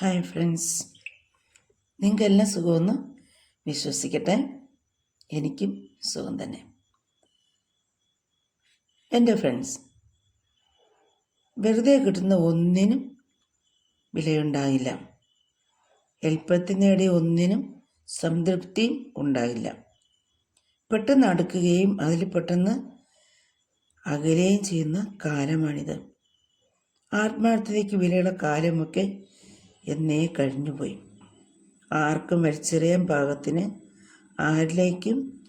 Hi friends നിങ്ങൾക്കെല്ലാം സുഖമെന്ന് വിശ്വസിക്കട്ടെ. എനിക്കും സുഖം തന്നെ. എന്റെ ഫ്രണ്ട്സ് വെറുതെ കിട്ടുന്ന ഒന്നിനും വിലയുണ്ടാകില്ല. എളുപ്പത്തിൽ നേടിയ ഒന്നിനും സംതൃപ്തിയും ഉണ്ടാകില്ല. പെട്ടെന്ന് അടുക്കുകയും അതിൽ പെട്ടെന്ന് അകലുകയും ചെയ്യുന്ന കാലമാണിത്. ആത്മാർത്ഥതയ്ക്ക് വിലയുള്ള കാലമൊക്കെ എന്നേ കഴിഞ്ഞുപോയി. ആർക്കും വലിച്ചെറിയാൻ പാകത്തിന് ആരിലേക്കും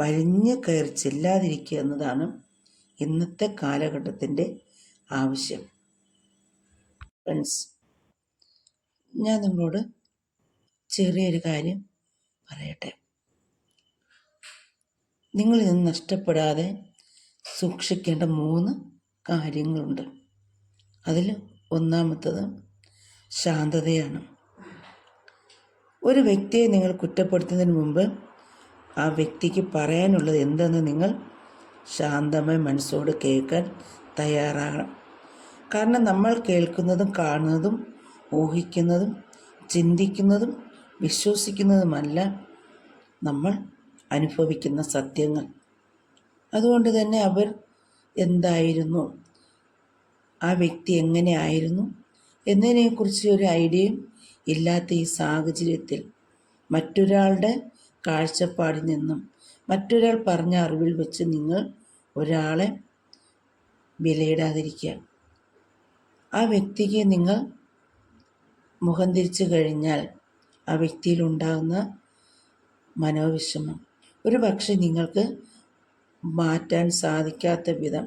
വലിഞ്ഞു കയറി ചെല്ലാതിരിക്കുക എന്നതാണ് ഇന്നത്തെ കാലഘട്ടത്തിന്റെ ആവശ്യം. ഫ്രണ്ട്സ് ഞാൻ നിങ്ങളോട് ചെറിയൊരു കാര്യം പറയട്ടെ. നിങ്ങൾ നിന്ന് നഷ്ടപ്പെടാതെ സൂക്ഷിക്കേണ്ട മൂന്ന് കാര്യങ്ങളുണ്ട്. അതിൽ ഒന്നാമത്തത് ശാന്തതയാണ്. ഒരു വ്യക്തിയെ നിങ്ങൾ കുറ്റപ്പെടുത്തുന്നതിന് മുമ്പ് ആ വ്യക്തിക്ക് പറയാനുള്ളത് എന്തെന്ന് നിങ്ങൾ ശാന്തമായി മനസ്സോട് കേൾക്കാൻ തയ്യാറാകണം കാരണം നമ്മൾ കേൾക്കുന്നതും കാണുന്നതും ഊഹിക്കുന്നതും ചിന്തിക്കുന്നതും വിശ്വസിക്കുന്നതുമല്ല നമ്മൾ അനുഭവിക്കുന്ന സത്യങ്ങൾ. അതുകൊണ്ട് തന്നെ അവർ എന്തായിരുന്നു? ആ വ്യക്തി എങ്ങനെയായിരുന്നു എന്നതിനെക്കുറിച്ച് ഒരു ഐഡിയയും ഇല്ലാത്ത ഈ സാഹചര്യത്തിൽ മറ്റൊരാളുടെ കാഴ്ചപ്പാടിൽ നിന്നും മറ്റൊരാൾ പറഞ്ഞ അറിവിൽ വെച്ച് നിങ്ങൾ ഒരാളെ വിലയിടാതിരിക്കുക. ആ വ്യക്തിക്ക് നിങ്ങൾ മുഖം തിരിച്ചു കഴിഞ്ഞാൽ ആ വ്യക്തിയിലുണ്ടാകുന്ന മനോവിഷമം. ഒരു പക്ഷെ നിങ്ങൾക്ക് മാറ്റാൻ സാധിക്കാത്ത വിധം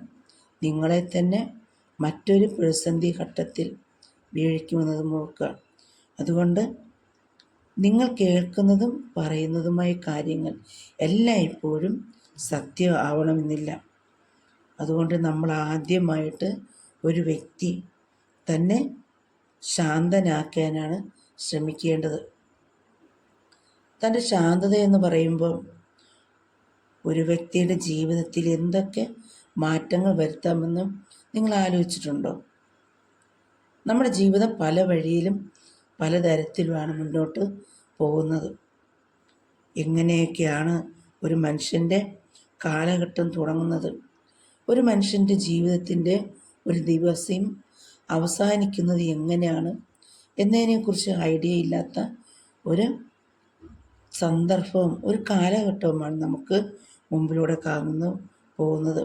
നിങ്ങളെ തന്നെ മറ്റൊരു പ്രതിസന്ധി ഘട്ടത്തിൽ വീഴിക്കുമെന്നത് നോക്കുക അതുകൊണ്ട് നിങ്ങൾ കേൾക്കുന്നതും പറയുന്നതുമായ കാര്യങ്ങൾ എല്ലായ്പ്പോഴും സത്യം ആവണമെന്നില്ല. അതുകൊണ്ട് നമ്മൾ ആദ്യമായിട്ട് ഒരു വ്യക്തി തന്നെ ശാന്തനാക്കാനാണ് ശ്രമിക്കേണ്ടത്. തന്റെ ശാന്തത എന്ന് പറയുമ്പോൾ ഒരു വ്യക്തിയുടെ ജീവിതത്തിൽ എന്തൊക്കെ മാറ്റങ്ങൾ വരുത്താമെന്നും നിങ്ങൾ ആലോചിച്ചിട്ടുണ്ടോ? നമ്മുടെ ജീവിതം പല വഴിയിലും പലതരത്തിലുമാണ് മുന്നോട്ട് പോകുന്നത്. എങ്ങനെയൊക്കെയാണ് ഒരു മനുഷ്യന്റെ കാലഘട്ടം തുടങ്ങുന്നത്? ഒരു മനുഷ്യന്റെ ജീവിതത്തിന്റെ ഒരു ദിവസം അവസാനിക്കുന്നത് എങ്ങനെയാണ്? എന്നതിനെക്കുറിച്ച് ഐഡിയ ഇല്ലാത്ത ഒരു സന്ദർഭവും ഒരു കാലഘട്ടവുമാണ് നമുക്ക് മുമ്പിലൂടെ കാണുന്നു പോകുന്നത്.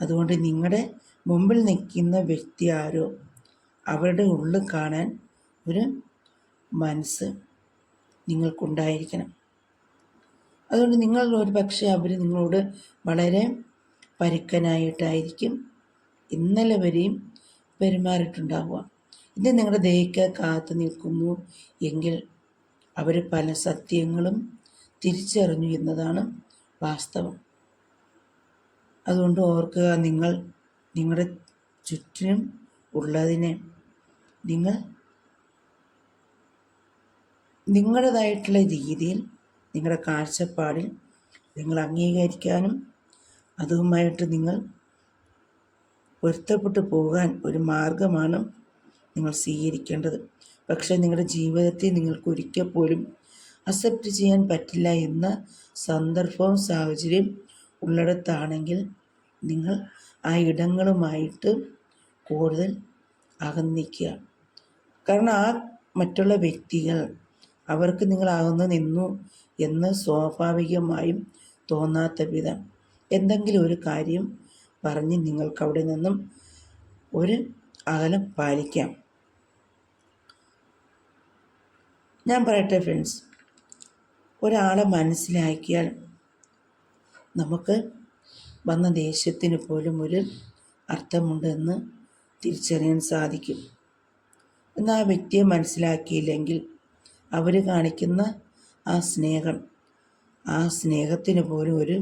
അതുകൊണ്ട് നിങ്ങളുടെ മുമ്പിൽ നിൽക്കുന്ന വ്യക്തി ആരോ അവരുടെ ഉള്ളിൽ കാണാൻ ഒരു മനസ്സ് നിങ്ങൾക്കുണ്ടായിരിക്കണം. അതുകൊണ്ട് നിങ്ങൾ ഒരു പക്ഷേ അവർ നിങ്ങളോട് വളരെ പരുക്കനായിട്ടായിരിക്കും ഇന്നലെ വരെയും പെരുമാറിയിട്ടുണ്ടാവുക. ഇത് നിങ്ങളുടെ ദയക്ക് കാത്തു നിൽക്കുന്നു എങ്കിൽ അവർ പല സത്യങ്ങളും തിരിച്ചറിഞ്ഞു എന്നതാണ് വാസ്തവം. അതുകൊണ്ട് ഓർക്കുക നിങ്ങൾ നിങ്ങളുടെ ചുറ്റിനും ഉള്ളതിനെ നിങ്ങൾ നിങ്ങളുടേതായിട്ടുള്ള രീതിയിൽ നിങ്ങളുടെ കാഴ്ചപ്പാടിൽ നിങ്ങൾ അംഗീകരിക്കാനും അതുമായിട്ട് നിങ്ങൾ പൊരുത്തപ്പെട്ടു പോകാൻ ഒരു മാർഗമാണ് നിങ്ങൾ സ്വീകരിക്കേണ്ടത്. പക്ഷേ നിങ്ങളുടെ ജീവിതത്തെ നിങ്ങൾക്ക് ഒരിക്കൽ പോലും അക്സെപ്റ്റ് ചെയ്യാൻ പറ്റില്ല എന്ന സന്ദർഭവും സാഹചര്യം ഉള്ളിടത്താണെങ്കിൽ നിങ്ങൾ ആ ഇടങ്ങളുമായിട്ട് കൂടുതൽ അകന്നിക്കുക കാരണം ആ മറ്റുള്ള വ്യക്തികൾ അവർക്ക് നിങ്ങൾ അകന്നു നിന്നു എന്ന് സ്വാഭാവികമായും തോന്നാത്ത വിധം എന്തെങ്കിലും ഒരു കാര്യം പറഞ്ഞ് നിങ്ങൾക്ക് അവിടെ നിന്നും ഒരു അകലം പാലിക്കാം. ഞാൻ പറയട്ടെ ഫ്രണ്ട്സ് ഒരാളെ മനസ്സിലാക്കിയാൽ നമുക്ക് വന്ന ദേഷ്യത്തിന് പോലും ഒരു അർത്ഥമുണ്ടെന്ന് തിരിച്ചറിയാൻ സാധിക്കും. എന്നാൽ ആ വ്യക്തിയെ മനസ്സിലാക്കിയില്ലെങ്കിൽ അവർ കാണിക്കുന്ന ആ സ്നേഹം ആ സ്നേഹത്തിന് പോലും ഒരു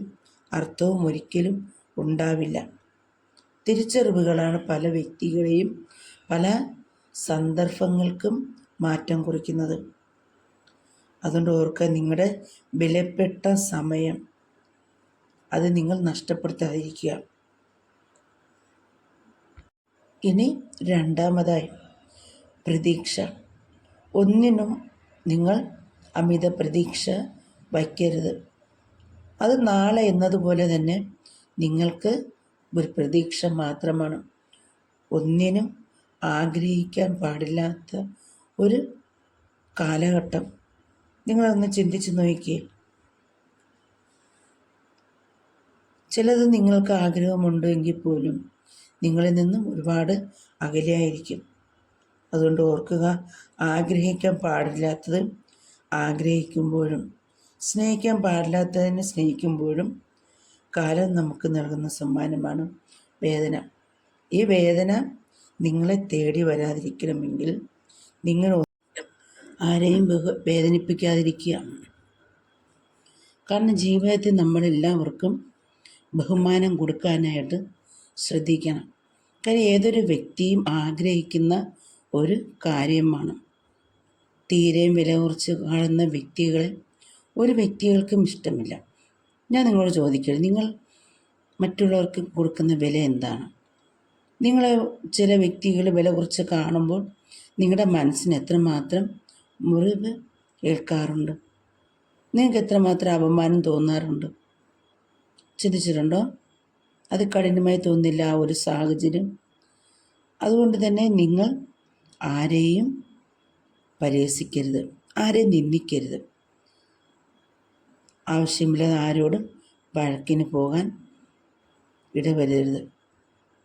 അർത്ഥവും ഒരിക്കലും ഉണ്ടാവില്ല. തിരിച്ചറിവുകളാണ് പല വ്യക്തികളെയും പല സന്ദർഭങ്ങൾക്കും മാറ്റം കുറിക്കുന്നത്. അതുകൊണ്ട് ഓർക്കുക നിങ്ങളുടെ വിലപ്പെട്ട സമയം അത് നിങ്ങൾ നഷ്ടപ്പെടുത്താതിരിക്കുക. ഇനി രണ്ടാമതായി പ്രതീക്ഷ. ഒന്നിനും നിങ്ങൾ അമിത പ്രതീക്ഷ വയ്ക്കരുത്. അത് നാളെ എന്നതുപോലെ തന്നെ നിങ്ങൾക്ക് ഒരു പ്രതീക്ഷ മാത്രമാണ്. ഒന്നിനും ആഗ്രഹിക്കാൻ പാടില്ലാത്ത ഒരു കാലഘട്ടം. നിങ്ങളൊന്ന് ചിന്തിച്ച് നോക്കിയേ. ചിലത് നിങ്ങൾക്ക് ആഗ്രഹമുണ്ട് എങ്കിൽ പോലും നിങ്ങളിൽ നിന്നും ഒരുപാട് അകലെയായിരിക്കും. അതുകൊണ്ട് ഓർക്കുക ആഗ്രഹിക്കാൻ പാടില്ലാത്തത് ആഗ്രഹിക്കുമ്പോഴും സ്നേഹിക്കാൻ പാടില്ലാത്തതിനെ സ്നേഹിക്കുമ്പോഴും കാലം നമുക്ക് നൽകുന്ന സമ്മാനമാണ് വേദന. ഈ വേദന നിങ്ങളെ തേടി വരാതിരിക്കണമെങ്കിൽ നിങ്ങൾ ആരെയും ബഹു വേദനിപ്പിക്കാതിരിക്കുക. കാരണം ജീവിതത്തിൽ നമ്മളെല്ലാവർക്കും ബഹുമാനം കൊടുക്കാനായിട്ട് ശ്രദ്ധിക്കണം. കാര്യം ഏതൊരു വ്യക്തിയും ആഗ്രഹിക്കുന്ന ഒരു കാര്യമാണ്. തീരെ വില കുറച്ച് കാണുന്ന വ്യക്തികളെ ഒരു വ്യക്തികൾക്കും ഇഷ്ടമില്ല. ഞാൻ നിങ്ങളോട് ചോദിക്കരുത് നിങ്ങൾ മറ്റുള്ളവർക്ക് കൊടുക്കുന്ന വില എന്താണ്? നിങ്ങളെ ചില വ്യക്തികൾ വില കുറച്ച് കാണുമ്പോൾ നിങ്ങളുടെ മനസ്സിന് എത്രമാത്രം മുറിവ് ഏൽക്കാറുണ്ട്? നിങ്ങൾക്ക് എത്രമാത്രം അപമാനം തോന്നാറുണ്ട്? ചിന്തിച്ചിട്ടുണ്ടോ? അത് കഠിനമായി തോന്നില്ല ആ ഒരു സാഹചര്യം. അതുകൊണ്ട് തന്നെ നിങ്ങൾ ആരെയും പരിഹസിക്കരുത് ആരെയും നിന്ദിക്കരുത്. ആവശ്യമില്ലാതെ ആരോടും വഴക്കിന് പോകാൻ ഇടവരരുത്.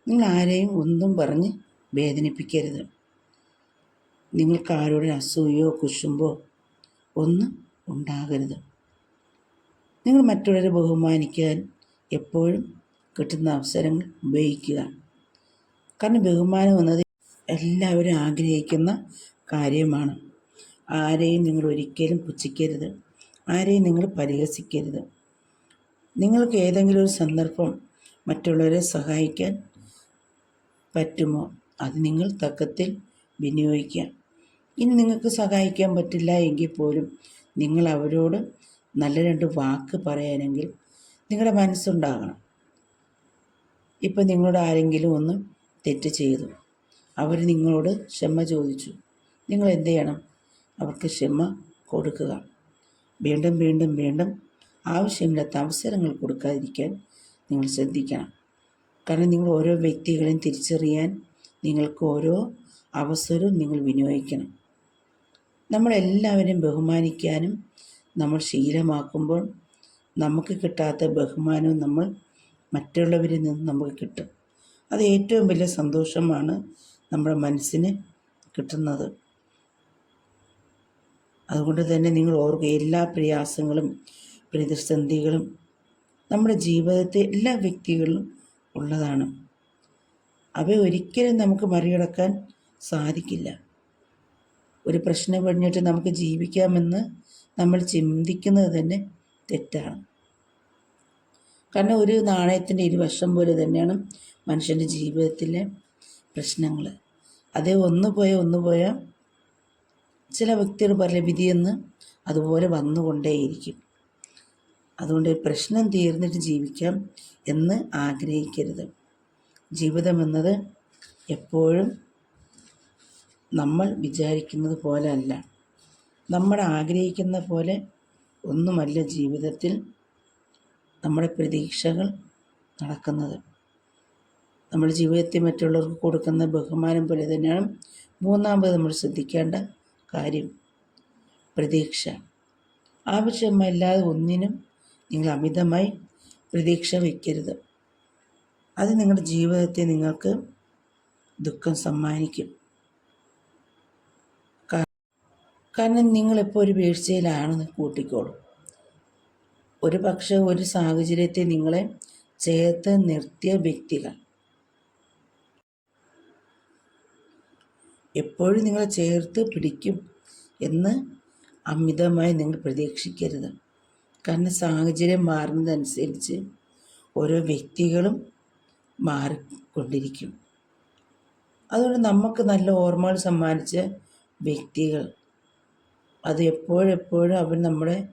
നിങ്ങൾ ആരെയും ഒന്നും പറഞ്ഞ് വേദനിപ്പിക്കരുത്. നിങ്ങൾക്ക് ആരോടും അസൂയോ കുശുമ്പോ ഒന്നും ഉണ്ടാകരുത്. നിങ്ങൾ മറ്റുള്ളവരെ ബഹുമാനിക്കാൻ എപ്പോഴും കിട്ടുന്ന അവസരങ്ങൾ ഉപയോഗിക്കുക. കാരണം ബഹുമാനം എന്നത് എല്ലാവരും ആഗ്രഹിക്കുന്ന കാര്യമാണ്. ആരെയും നിങ്ങൾ ഒരിക്കലും പുച്ഛിക്കരുത്. ആരെയും നിങ്ങൾ പരിഹസിക്കരുത്. നിങ്ങൾക്ക് ഏതെങ്കിലും ഒരു സന്ദർഭം മറ്റുള്ളവരെ സഹായിക്കാൻ പറ്റുമോ? അത് നിങ്ങൾ തക്കത്തിൽ വിനിയോഗിക്കുക. ഇനി നിങ്ങൾക്ക് സഹായിക്കാൻ പറ്റില്ല എങ്കിൽ പോലും നിങ്ങൾ അവരോട് നല്ല രണ്ട് വാക്ക് പറയാനെങ്കിൽ നിങ്ങളുടെ മനസ്സുണ്ടാകണം. ഇപ്പം നിങ്ങളോട് ആരെങ്കിലും ഒന്ന് തെറ്റ് ചെയ്തു. അവർ നിങ്ങളോട് ക്ഷമ ചോദിച്ചു. നിങ്ങൾ എന്ത് ചെയ്യണം? അവർക്ക് ക്ഷമ കൊടുക്കുക. വീണ്ടും വീണ്ടും വീണ്ടും ആവശ്യമില്ലാത്ത അവസരങ്ങൾ കൊടുക്കാതിരിക്കാൻ നിങ്ങൾ ശ്രദ്ധിക്കണം. കാരണം നിങ്ങൾ ഓരോ വ്യക്തികളെയും തിരിച്ചറിയാൻ നിങ്ങൾക്ക് ഓരോ അവസരവും നിങ്ങൾ വിനിയോഗിക്കണം. നമ്മളെല്ലാവരും ബഹുമാനിക്കാനും നമ്മൾ ശീലമാക്കുമ്പോൾ നമുക്ക് കിട്ടാത്ത ബഹുമാനവും നമ്മൾ മറ്റുള്ളവരിൽ നിന്ന് നമുക്ക് കിട്ടും. അത് ഏറ്റവും വലിയ സന്തോഷമാണ് നമ്മുടെ മനസ്സിന് കിട്ടുന്നത്. അതുകൊണ്ട് തന്നെ നിങ്ങൾ ഓർക്കുക എല്ലാ പ്രയാസങ്ങളും പ്രതിസന്ധികളും നമ്മുടെ ജീവിതത്തെ എല്ലാ വ്യക്തികളിലും ഉള്ളതാണ്. അവ ഒരിക്കലും നമുക്ക് മറികടക്കാൻ സാധിക്കില്ല. ഒരു പ്രശ്നം കഴിഞ്ഞിട്ട് നമുക്ക് ജീവിക്കാമെന്ന് നമ്മൾ ചിന്തിക്കുന്നത് തന്നെ തെറ്റാണ്. കാരണം ഒരു നാണയത്തിന്റെ ഇരുവശം പോലെ തന്നെയാണ് മനുഷ്യന്റെ ജീവിതത്തിലെ പ്രശ്നങ്ങൾ. അതേ ഒന്ന് പോയ ഒന്ന് പോയ ചില വ്യക്തികൾ പറയില്ല വിധിയെന്ന് അതുപോലെ വന്നുകൊണ്ടേയിരിക്കും. അതുകൊണ്ട് പ്രശ്നം തീർന്നിട്ട് ജീവിക്കാം എന്ന് ആഗ്രഹിക്കരുത്. ജീവിതം എന്നത് എപ്പോഴും നമ്മൾ വിചാരിക്കുന്നത് പോലെ അല്ല. നമ്മൾ ആഗ്രഹിക്കുന്ന പോലെ ഒന്നുമല്ല ജീവിതത്തിൽ നമ്മുടെ പ്രതീക്ഷകൾ നടക്കുന്നത്. നമ്മൾ ജീവിതത്തിൽ മറ്റുള്ളവർക്ക് കൊടുക്കുന്ന ബഹുമാനം പോലെ തന്നെയാണ് മൂന്നാമത് നമ്മൾ ശ്രദ്ധിക്കേണ്ട കാര്യം പ്രതീക്ഷ. ആവശ്യമല്ലാതെ ഒന്നിനും നിങ്ങൾ അമിതമായി പ്രതീക്ഷ വയ്ക്കരുത്. അത് നിങ്ങളുടെ ജീവിതത്തെ നിങ്ങൾക്ക് ദുഃഖം സമ്മാനിക്കും. കാരണം നിങ്ങളിപ്പോൾ ഒരു വീഴ്ചയിലാണെന്ന് കൂട്ടിക്കോളും. ഒരു പക്ഷേ ഒരു സാഹചര്യത്തെ നിങ്ങളെ ചേർത്ത് നിർത്തിയ വ്യക്തികൾ എപ്പോഴും നിങ്ങളെ ചേർത്ത് പിടിക്കും എന്ന് അമിതമായി നിങ്ങൾ പ്രതീക്ഷിക്കരുത്. കാരണം സാഹചര്യം മാറുന്നതനുസരിച്ച് ഓരോ വ്യക്തികളും മാറിക്കൊണ്ടിരിക്കും. അതുകൊണ്ട് നമുക്ക് നല്ല ഓർമ്മകൾ സമ്മാനിച്ച വ്യക്തികൾ അത് എപ്പോഴെപ്പോഴും അവർ നമ്മളെ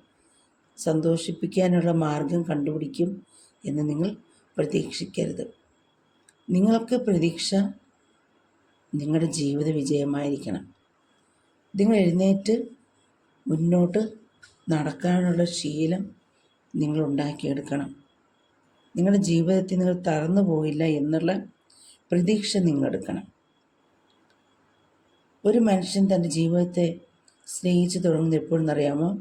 സന്തോഷിപ്പിക്കാനുള്ള മാർഗം കണ്ടുപിടിക്കും എന്ന് നിങ്ങൾ പ്രതീക്ഷിക്കരുത്. നിങ്ങൾക്ക് പ്രതീക്ഷ നിങ്ങളുടെ ജീവിത വിജയമായിരിക്കണം. നിങ്ങൾ എഴുന്നേറ്റ് മുന്നോട്ട് നടക്കാനുള്ള ശീലം നിങ്ങൾ ഉണ്ടാക്കിയെടുക്കണം. നിങ്ങളുടെ ജീവിതത്തിൽ നിങ്ങൾ തറന്നു പോയില്ല എന്നുള്ള പ്രതീക്ഷ നിങ്ങൾ എടുക്കണം. ഒരു മനുഷ്യൻ തന്റെ ജീവിതത്തെ സ്നേഹിച്ചു തുടങ്ങുന്നത് എപ്പോഴെന്നറിയാമോ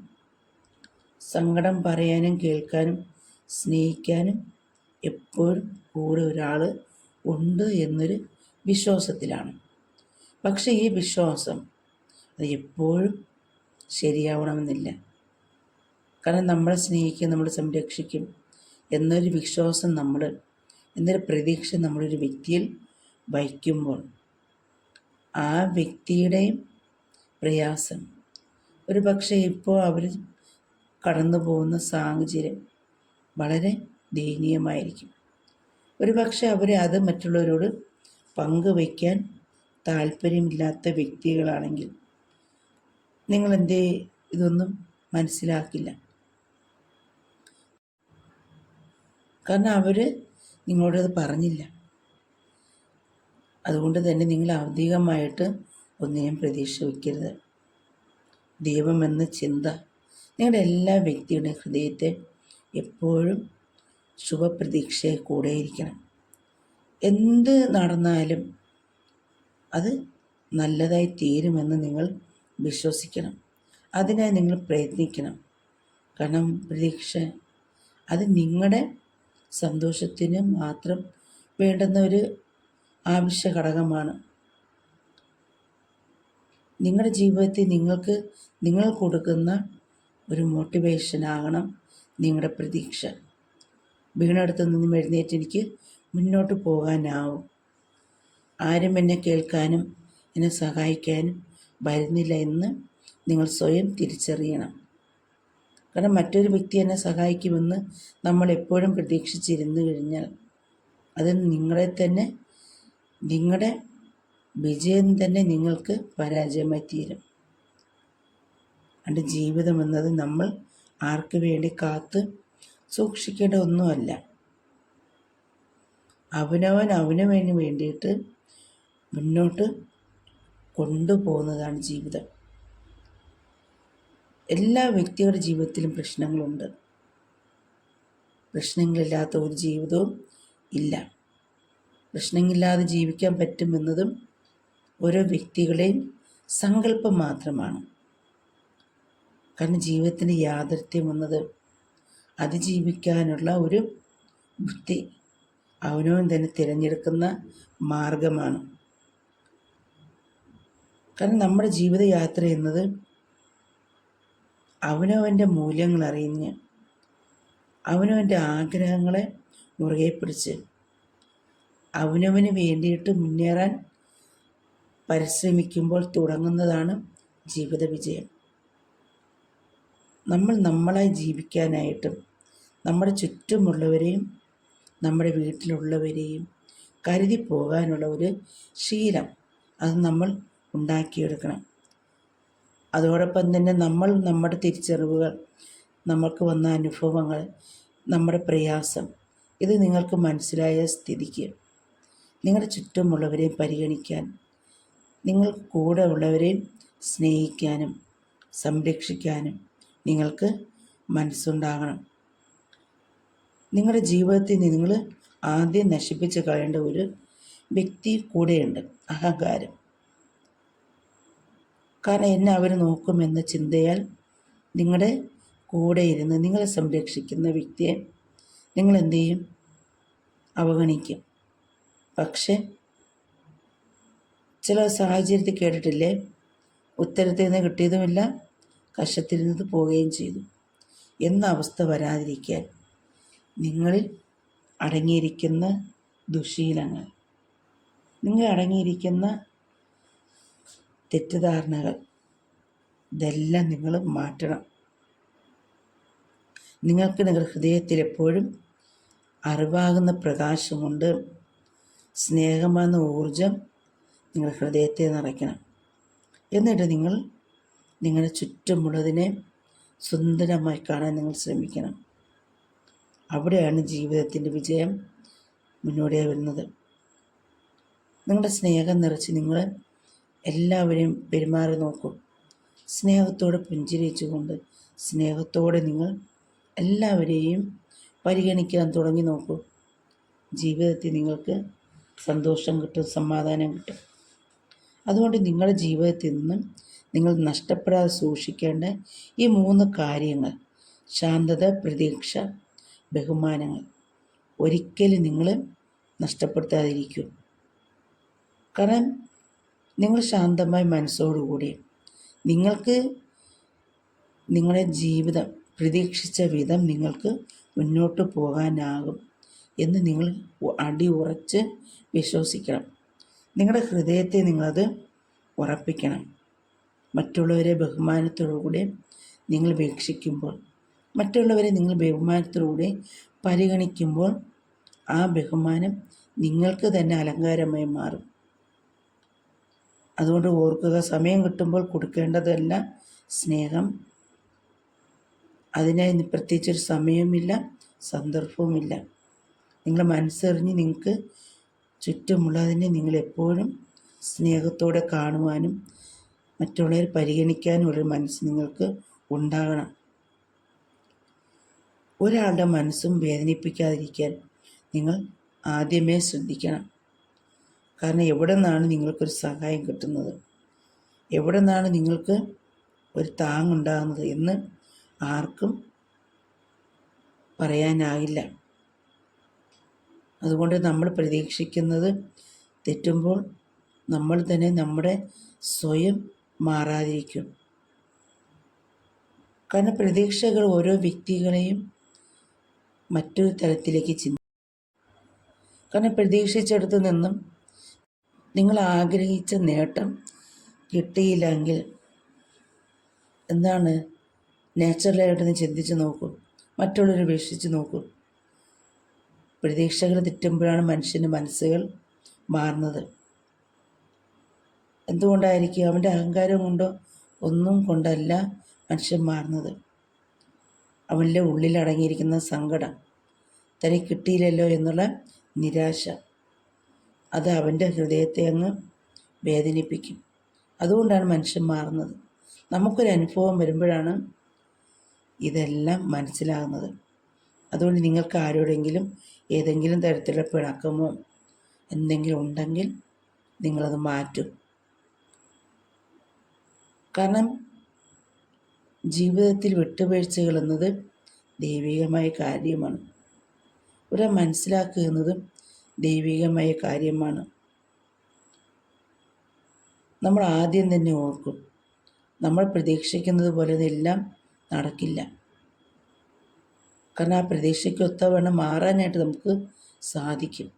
സങ്കടം പറയാനും കേൾക്കാനും സ്നേഹിക്കാനും എപ്പോഴും കൂടെ ഒരാൾ ഉണ്ട് എന്നൊരു വിശ്വാസത്തിലാണ്. പക്ഷേ ഈ വിശ്വാസം അത് എപ്പോഴും ശരിയാവണമെന്നില്ല. കാരണം നമ്മളെ സ്നേഹിക്കും നമ്മൾ സംരക്ഷിക്കും എന്നൊരു വിശ്വാസം നമ്മൾ എന്നൊരു പ്രതീക്ഷ നമ്മളൊരു വ്യക്തിയിൽ വഹിക്കുമ്പോൾ ആ വ്യക്തിയുടെയും പ്രയാസം. ഒരു പക്ഷേ ഇപ്പോൾ അവർ കടന്നു പോകുന്ന സാഹചര്യം വളരെ ദയനീയമായിരിക്കും. ഒരു പക്ഷേ അവർ അത് മറ്റുള്ളവരോട് പങ്കുവയ്ക്കാൻ താല്പര്യമില്ലാത്ത വ്യക്തികളാണെങ്കിൽ നിങ്ങളെന്തേ ഇതൊന്നും മനസ്സിലാക്കില്ല. കാരണം അവർ നിങ്ങളോടത് പറഞ്ഞില്ല. അതുകൊണ്ട് തന്നെ നിങ്ങൾ ഔദ്യോഗികമായിട്ട് ഒന്നിനെയും പ്രതീക്ഷ വയ്ക്കരുത് ദൈവമെന്ന ചിന്ത നിങ്ങളുടെ എല്ലാ വ്യക്തിയുടെയും ഹൃദയത്തെ എപ്പോഴും ശുഭപ്രതീക്ഷയെ കൂടെയിരിക്കണം. എന്ത് നടന്നാലും അത് നല്ലതായി തീരുമെന്ന് നിങ്ങൾ വിശ്വസിക്കണം. അതിനായി നിങ്ങൾ പ്രയത്നിക്കണം. കാരണം പ്രതീക്ഷ അത് നിങ്ങളുടെ സന്തോഷത്തിന് മാത്രം വേണ്ടുന്ന ഒരു ആവശ്യ ഘടകമാണ്. നിങ്ങളുടെ ജീവിതത്തിൽ നിങ്ങൾക്ക് നിങ്ങൾ കൊടുക്കുന്ന ഒരു മോട്ടിവേഷൻ ആകണം നിങ്ങളുടെ പ്രതീക്ഷ. വീണടുത്ത് നിന്നും എഴുന്നേറ്റ് എനിക്ക് മുന്നോട്ട് പോകാനാവും. ആരും എന്നെ കേൾക്കാനും എന്നെ സഹായിക്കാനും വരുന്നില്ല എന്ന് നിങ്ങൾ സ്വയം തിരിച്ചറിയണം. കാരണം മറ്റൊരു വ്യക്തി എന്നെ സഹായിക്കുമെന്ന് നമ്മൾ എപ്പോഴും പ്രതീക്ഷിച്ചിരുന്നു കഴിഞ്ഞാൽ അത് നിങ്ങളെ തന്നെ നിങ്ങളുടെ വിജയം തന്നെ നിങ്ങൾക്ക് പരാജയമായി തീരും അതുകൊണ്ട് ജീവിതം എന്നത് നമ്മൾ ആർക്ക് വേണ്ടി കാത്ത് സൂക്ഷിക്കേണ്ട ഒന്നുമല്ല. അവനവൻ അവന് വേണ്ടി വേണ്ടിയിട്ട് മുന്നോട്ട് കൊണ്ടുപോകുന്നതാണ് ജീവിതം. എല്ലാ വ്യക്തികളുടെ ജീവിതത്തിലും പ്രശ്നങ്ങളുണ്ട്. പ്രശ്നങ്ങളില്ലാത്ത ഒരു ജീവിതവും ഇല്ല. പ്രശ്നങ്ങളില്ലാതെ ജീവിക്കാൻ പറ്റുമെന്നതും ഓരോ വ്യക്തികളെയും സങ്കല്പം മാത്രമാണ്. കാരണം ജീവിതത്തിന്റെ യാഥാർത്ഥ്യം എന്നത് അതിജീവിക്കാനുള്ള ഒരു ബുദ്ധി അവനവൻ തന്നെ തിരഞ്ഞെടുക്കുന്ന മാർഗമാണ്. കാരണം നമ്മുടെ ജീവിതയാത്ര എന്നത് അവനവന്റെ മൂല്യങ്ങൾ അറിഞ്ഞ് അവനവന്റെ ആഗ്രഹങ്ങളെ മുറുകെ പിടിച്ച് അവനവന് വേണ്ടിയിട്ട് മുന്നേറാൻ പരിശ്രമിക്കുമ്പോൾ തുടങ്ങുന്നതാണ് ജീവിത വിജയം. നമ്മൾ നമ്മളായി ജീവിക്കാനായിട്ടും നമ്മുടെ ചുറ്റുമുള്ളവരെയും നമ്മുടെ വീട്ടിലുള്ളവരെയും കരുതി പോകാനുള്ള ഒരു ശീലം അത് നമ്മൾ ഉണ്ടാക്കിയെടുക്കണം. അതോടൊപ്പം തന്നെ നമ്മൾ നമ്മുടെ തിരിച്ചറിവുകൾ നമുക്ക് വന്ന അനുഭവങ്ങൾ നമ്മുടെ പ്രയാസം ഇത് നിങ്ങൾക്ക് മനസ്സിലായ സ്ഥിതിക്ക് നിങ്ങളുടെ ചുറ്റുമുള്ളവരെ പരിഗണിക്കാൻ നിങ്ങൾ കൂടെ ഉള്ളവരെയും സ്നേഹിക്കാനും സംരക്ഷിക്കാനും നിങ്ങൾക്ക് മനസ്സുണ്ടാകണം. നിങ്ങളുടെ ജീവിതത്തിൽ നിങ്ങൾ ആദ്യം നശിപ്പിച്ച് കളയേണ്ട ഒരു വ്യക്തി കൂടെയുണ്ട് അഹങ്കാരം. കാരണം എന്നെ അവർ നോക്കുമെന്ന ചിന്തയാൽ നിങ്ങളുടെ കൂടെ ഇരുന്ന് നിങ്ങളെ സംരക്ഷിക്കുന്ന വ്യക്തിയെ നിങ്ങൾ എന്തു ചെയ്യും? അവഗണിക്കും. പക്ഷെ ചില സാഹചര്യത്തിൽ കേട്ടിട്ടില്ലേ? ഉത്തരത്തിൽ നിന്ന് കിട്ടിയതുമില്ല കഷത്തിൽ നിന്ന് പോവുകയും ചെയ്തു. എന്ന അവസ്ഥ വരാതിരിക്കാൻ നിങ്ങളിൽ അടങ്ങിയിരിക്കുന്ന ദുശീലങ്ങൾ നിങ്ങൾ അടങ്ങിയിരിക്കുന്ന തെറ്റിദ്ധാരണകൾ. ഇതെല്ലാം നിങ്ങൾ മാറ്റണം. നിങ്ങൾക്ക് നിങ്ങളുടെ ഹൃദയത്തിൽ എപ്പോഴും അറിവാകുന്ന പ്രകാശമുണ്ട്. സ്നേഹമെന്ന ഊർജം നിങ്ങളുടെ ഹൃദയത്തെ നിറയ്ക്കണം. എന്നിട്ട് നിങ്ങൾ നിങ്ങളുടെ ചുറ്റുമുള്ളതിനെ സുന്ദരമായി കാണാൻ നിങ്ങൾ ശ്രമിക്കണം. അവിടെയാണ് ജീവിതത്തിന്റെ വിജയം മുന്നോടിയായി വരുന്നത്. നിങ്ങളുടെ സ്നേഹം നിറച്ച് നിങ്ങൾ എല്ലാവരെയും പെരുമാറി നോക്കും. സ്നേഹത്തോടെ പുഞ്ചിരിച്ചുകൊണ്ട് സ്നേഹത്തോടെ നിങ്ങൾ എല്ലാവരെയും പരിഗണിക്കാൻ തുടങ്ങി നോക്കൂ. ജീവിതത്തിൽ നിങ്ങൾക്ക് സന്തോഷം കിട്ടും സമാധാനം കിട്ടും. അതുകൊണ്ട് നിങ്ങളുടെ ജീവിതത്തിൽ നിന്നും നിങ്ങൾ നഷ്ടപ്പെടാതെ സൂക്ഷിക്കേണ്ട ഈ മൂന്ന് കാര്യങ്ങൾ. ശാന്തത പ്രതീക്ഷ ബഹുമാനങ്ങൾ. ഒരിക്കലും നിങ്ങൾ നഷ്ടപ്പെടുത്താതിരിക്കും. കാരണം നിങ്ങൾ ശാന്തമായ മനസ്സോടുകൂടി നിങ്ങൾക്ക് നിങ്ങളുടെ ജീവിതം പ്രതീക്ഷിച്ച വിധം നിങ്ങൾക്ക് മുന്നോട്ട് പോകാനാകും എന്ന് നിങ്ങൾ അടി ഉറച്ച് വിശ്വസിക്കണം. നിങ്ങളുടെ ഹൃദയത്തെ നിങ്ങളത് ഉറപ്പിക്കണം. മറ്റുള്ളവരെ ബഹുമാനത്തോടുകൂടി നിങ്ങൾ വീക്ഷിക്കുമ്പോൾ മറ്റുള്ളവരെ നിങ്ങൾ ബഹുമാനത്തോടുകൂടി പരിഗണിക്കുമ്പോൾ ആ ബഹുമാനം നിങ്ങൾക്ക് തന്നെ അലങ്കാരമായി മാറും. അതുകൊണ്ട് ഓർക്കുക സമയം കിട്ടുമ്പോൾ കൊടുക്കേണ്ടതല്ല സ്നേഹം. അതിനായി പ്രത്യേകിച്ചൊരു സമയവുമില്ല സന്ദർഭവുമില്ല. നിങ്ങൾ മനസ്സറിഞ്ഞ് നിങ്ങൾക്ക് ചുറ്റുമുള്ളതിനെ നിങ്ങളെപ്പോഴും സ്നേഹത്തോടെ കാണുവാനും മറ്റുള്ളവരെ പരിഗണിക്കാനുമുള്ളൊരു മനസ്സ് നിങ്ങൾക്ക് ഉണ്ടാകണം. ഒരാളുടെ മനസ്സും വേദനിപ്പിക്കാതിരിക്കാൻ നിങ്ങൾ ആദ്യമേ ശ്രദ്ധിക്കണം. കാരണം എവിടെ നിന്നാണ് നിങ്ങൾക്കൊരു സഹായം കിട്ടുന്നത്? എവിടെ നിന്നാണ് നിങ്ങൾക്ക് ഒരു താങ്ങുണ്ടാകുന്നത് എന്ന് ആർക്കും പറയാനാകില്ല. അതുകൊണ്ട് നമ്മൾ പ്രതീക്ഷിക്കുന്നത് തെറ്റുമ്പോൾ നമ്മൾ തന്നെ നമ്മുടെ സ്വയം മാറാതിരിക്കും. കാരണം പ്രതീക്ഷകൾ ഓരോ വ്യക്തികളെയും മറ്റൊരു തലത്തിലേക്ക് ചിന്തി കാരണം പ്രതീക്ഷിച്ചിടത്തു നിന്നും നിങ്ങൾ ആഗ്രഹിച്ച നേട്ടം കിട്ടിയില്ലെങ്കിൽ എന്താണ് നാച്ചുറലായിട്ടൊന്ന് ചിന്തിച്ച് നോക്കൂ. മറ്റുള്ളവരെ വീക്ഷിച്ച് നോക്കൂ. പ്രതീക്ഷകൾ തെറ്റുമ്പോഴാണ് മനുഷ്യന്റെ മനസ്സുകൾ മാറുന്നത്. എന്തുകൊണ്ടായിരിക്കും? അവന്റെ അഹങ്കാരം കൊണ്ടോ? ഒന്നും കൊണ്ടല്ല മനുഷ്യൻ മാറുന്നത്. അവന്റെ ഉള്ളിൽ അടങ്ങിയിരിക്കുന്ന സങ്കടം തനിക്ക് കിട്ടിയില്ലല്ലോ എന്നുള്ള നിരാശ. അത് അവന്റെ ഹൃദയത്തെ അങ്ങ് വേദനിപ്പിക്കും. അതുകൊണ്ടാണ് മനുഷ്യൻ മാറുന്നത്. നമുക്കൊരു അനുഭവം വരുമ്പോഴാണ് ഇതെല്ലാം മനസ്സിലാകുന്നത്. അതുകൊണ്ട് നിങ്ങൾക്ക് ആരോടെങ്കിലും ഏതെങ്കിലും തരത്തിലുള്ള പിണക്കമോ എന്തെങ്കിലും ഉണ്ടെങ്കിൽ നിങ്ങളത് മാറ്റും. കാരണം ജീവിതത്തിൽ വിട്ടുവീഴ്ചകൾ എന്നത് ദൈവികമായ കാര്യമാണ്. ഒരാൾ മനസ്സിലാക്കുക എന്നതും ദൈവികമായ കാര്യമാണ്. നമ്മൾ ആദ്യം തന്നെ ഓർക്കും. നമ്മൾ പ്രതീക്ഷിക്കുന്നത് പോലെ ഇതെല്ലാം നടക്കില്ല. കാരണം ആ പ്രതീക്ഷയ്ക്ക് വേണം മാറാനായിട്ട് നമുക്ക് സാധിക്കും.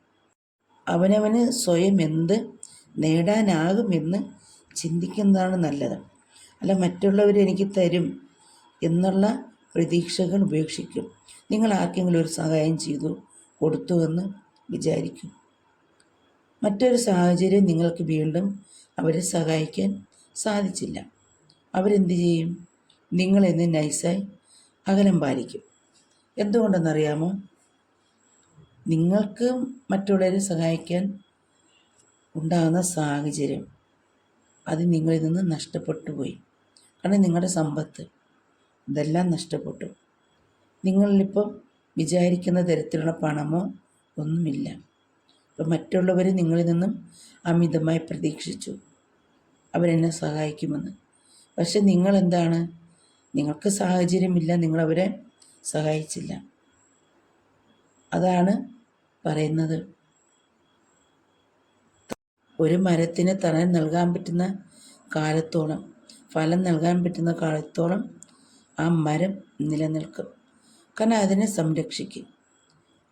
അവനവന് സ്വയം എന്ത് നേടാനാകുമെന്ന് ചിന്തിക്കുന്നതാണ് നല്ലത്. അല്ല മറ്റുള്ളവർ എനിക്ക് തരും എന്നുള്ള പ്രതീക്ഷകൾ ഉപേക്ഷിക്കും. നിങ്ങൾ ആർക്കെങ്കിലും ഒരു സഹായം ചെയ്തു കൊടുത്തുവെന്ന് വിചാരിക്കും. മറ്റൊരു സാഹചര്യം നിങ്ങൾക്ക് വീണ്ടും അവരെ സഹായിക്കാൻ സാധിച്ചില്ല. അവരെന്ത് ചെയ്യും? നിങ്ങളെന്ന് നൈസായി അകലം പാലിക്കും. എന്തുകൊണ്ടെന്നറിയാമോ? നിങ്ങൾക്ക് മറ്റുള്ളവരെ സഹായിക്കാൻ ഉണ്ടാകുന്ന സാഹചര്യം അത് നിങ്ങളിൽ നിന്ന് നഷ്ടപ്പെട്ടു പോയി. കാരണം നിങ്ങളുടെ സമ്പത്ത് ഇതെല്ലാം നഷ്ടപ്പെട്ടു. നിങ്ങളിലിപ്പം വിചാരിക്കുന്ന തരത്തിലുള്ള പണമോ ഒന്നുമില്ല. ഇപ്പം മറ്റുള്ളവർ നിങ്ങളിൽ നിന്നും അമിതമായി പ്രതീക്ഷിച്ചു. അവരെന്നെ സഹായിക്കുമെന്ന്. പക്ഷെ നിങ്ങളെന്താണ്? നിങ്ങൾക്ക് സാഹചര്യമില്ല നിങ്ങളവരെ സഹായിച്ചില്ല. അതാണ് പറയുന്നത്. ഒരു മരത്തിന് തണൽ നൽകാൻ പറ്റുന്ന കാലത്തോളം ഫലം നൽകാൻ പറ്റുന്ന കാലത്തോളം ആ മരം നിലനിൽക്കും. കാരണം അതിനെ സംരക്ഷിക്കും.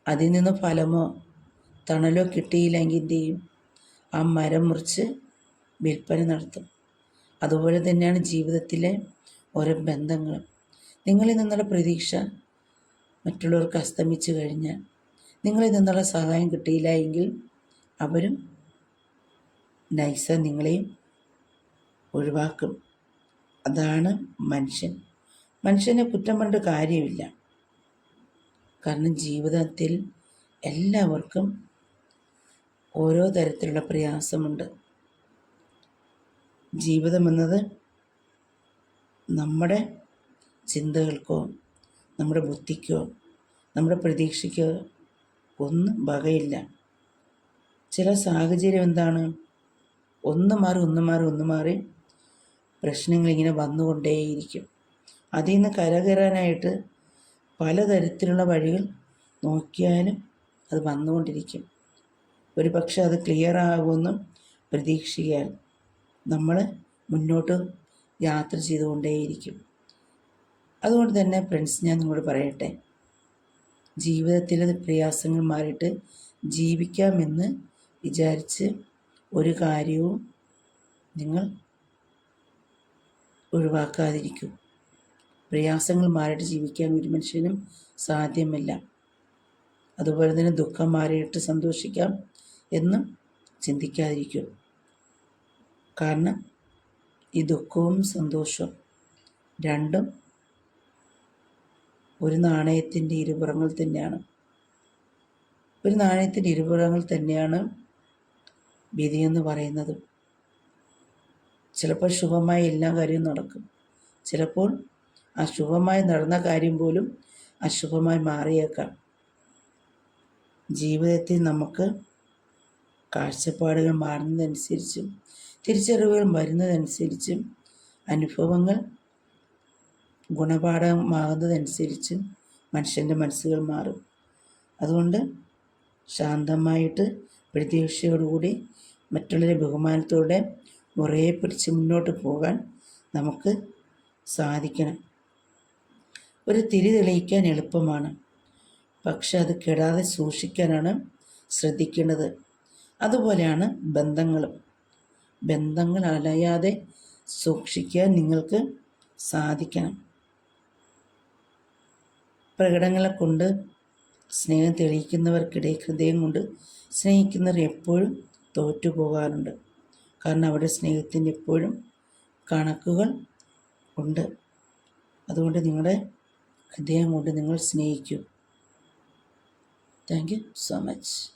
അതിൽ നിന്ന് ഫലമോ തണലോ കിട്ടിയില്ലെങ്കിൽ എന്ത് ചെയ്യും? ആ മരം മുറിച്ച് വിൽപ്പന നടത്തും. അതുപോലെ തന്നെയാണ് ജീവിതത്തിലെ ഓരോ ബന്ധങ്ങളും. നിങ്ങളിൽ നിന്നുള്ള പ്രതീക്ഷ മറ്റുള്ളവർക്ക് അസ്തമിച്ചു കഴിഞ്ഞാൽ നിങ്ങളിൽ നിന്നുള്ള സഹായം കിട്ടിയില്ല എങ്കിൽ അവരും നൈസ നിങ്ങളെയും ഒഴിവാക്കും. അതാണ് മനുഷ്യൻ. മനുഷ്യനെ കുറ്റം പറഞ്ഞിട്ട് കാര്യമില്ല. കാരണം ജീവിതത്തിൽ എല്ലാവർക്കും ഓരോ തരത്തിലുള്ള പ്രയാസമുണ്ട്. ജീവിതമെന്നത് നമ്മുടെ ചിന്തകൾക്കോ നമ്മുടെ ബുദ്ധിക്കോ നമ്മുടെ പ്രതീക്ഷയ്ക്കോ ഒന്നും വകയില്ല. ചില സാഹചര്യം എന്താണ്? ഒന്ന് മാറി ഒന്ന് മാറി ഒന്ന് മാറി പ്രശ്നങ്ങളിങ്ങനെ വന്നുകൊണ്ടേയിരിക്കും. അതിൽ നിന്ന് കരകയറാനായിട്ട് പലതരത്തിലുള്ള വഴികൾ നോക്കിയാലും അത് വന്നുകൊണ്ടിരിക്കും. ഒരു പക്ഷെ അത് ക്ലിയർ ആകുമെന്നും പ്രതീക്ഷിക്കാൻ നമ്മൾ മുന്നോട്ട് യാത്ര ചെയ്തുകൊണ്ടേയിരിക്കും. അതുകൊണ്ട് തന്നെ ഫ്രണ്ട്സ് ഞാൻ നിങ്ങളോട് പറയട്ടെ. ജീവിതത്തിലെ പ്രയാസങ്ങൾ മാറിയിട്ട് ജീവിക്കാമെന്ന് വിചാരിച്ച് ഒരു കാര്യവും നിങ്ങൾ ഒഴിവാക്കാതിരിക്കൂ. പ്രയാസങ്ങൾ മാറിയിട്ട് ജീവിക്കാൻ ഒരു മനുഷ്യനും സാധ്യമല്ല. അതുപോലെ തന്നെ ദുഃഖം മാറിയിട്ട് സന്തോഷിക്കാം എന്നും ചിന്തിക്കാതിരിക്കും. കാരണം ഈ ദുഃഖവും സന്തോഷവും രണ്ടും ഒരു നാണയത്തിന്റെ ഇരുപുറങ്ങൾ തന്നെയാണ്. ഒരു നാണയത്തിന്റെ ഇരുപുറങ്ങൾ തന്നെയാണ് വിധി എന്ന് പറയുന്നത്. ചിലപ്പോൾ ശുഭമായ എല്ലാ കാര്യവും നടക്കും. ചിലപ്പോൾ അശുഭമായി നടന്ന കാര്യം പോലും അശുഭമായി മാറിയേക്കാം. ജീവിതത്തിൽ നമുക്ക് കാഴ്ചപ്പാടുകൾ മാറുന്നതനുസരിച്ചും തിരിച്ചറിവുകൾ വരുന്നതനുസരിച്ചും അനുഭവങ്ങൾ ഗുണപാഠമാകുന്നതനുസരിച്ചും മനുഷ്യന്റെ മനസ്സുകൾ മാറും. അതുകൊണ്ട് ശാന്തമായിട്ട് പ്രതീക്ഷയോടുകൂടി മറ്റുള്ളവരെ ബഹുമാനത്തോടെ മുറയെ പിടിച്ച് മുന്നോട്ട് പോകാൻ നമുക്ക് സാധിക്കണം. ഒരു തിരി തെളിയിക്കാൻ എളുപ്പമാണ്. പക്ഷെ അത് കെടാതെ സൂക്ഷിക്കാനാണ് ശ്രദ്ധിക്കേണ്ടത്. അതുപോലെയാണ് ബന്ധങ്ങളും. ബന്ധങ്ങൾ അലയാതെ സൂക്ഷിക്കാൻ നിങ്ങൾക്ക് സാധിക്കണം. പ്രകടനങ്ങളെ കൊണ്ട് സ്നേഹം തെളിയിക്കുന്നവർക്കിടയിൽ ഹൃദയം കൊണ്ട് സ്നേഹിക്കുന്നവർ എപ്പോഴും തോറ്റു പോകാറുണ്ട്. കാരണം അവരുടെ സ്നേഹത്തിന്റെ എപ്പോഴും കണക്കുകൾ ഉണ്ട്. അതുകൊണ്ട് നിങ്ങളുടെ ഹൃദയം കൊണ്ട് നിങ്ങൾ സ്നേഹിക്കൂ. Thank you so much